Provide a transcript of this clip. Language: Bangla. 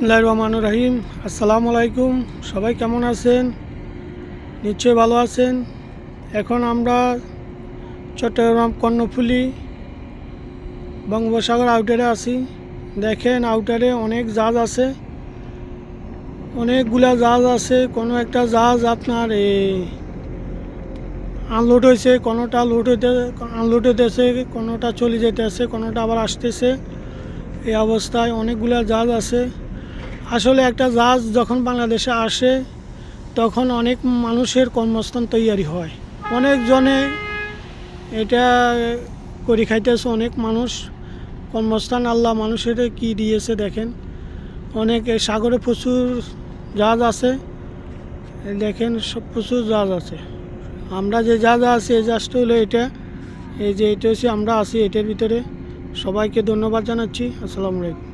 বিসমিল্লাহির রহমানুর রহিম। আসসালামু আলাইকুম সবাই কেমন আছেন? নিশ্চয়ই ভালো আছেন। এখন আমরা চট্টগ্রাম কর্ণফুলি বঙ্গোপসাগর আউটারে আছি। দেখেন আউটারে অনেক জাহাজ আছে। অনেকগুলা জাহাজ আছে। কোনো একটা জাহাজ আপনার এই আনলোড হয়েছে, কোনোটা লোড হইতে আনলোড হইতেছে, কোনোটা চলে যেতেছে, কোনোটা আবার আসতেছে। এই অবস্থায় অনেকগুলা জাহাজ আছে। আসলে একটা জাহাজ যখন বাংলাদেশে আসে, তখন অনেক মানুষের কর্মস্থান তৈরি হয়। অনেকজনে এটা করে খাইতেছে, অনেক মানুষ। কর্মস্থান আল্লাহ মানুষের কি দিয়েছে দেখেন। অনেক সাগরে প্রচুর জাহাজ আছে, দেখেন সব প্রচুর জাহাজ আছে। আমরা যে জাহাজ আছি, এই জাহাজটা হলো এটা। এই যে এটা হচ্ছে, আমরা আছি এটার ভিতরে। সবাইকে ধন্যবাদ জানাচ্ছি। আসসালামু আলাইকুম।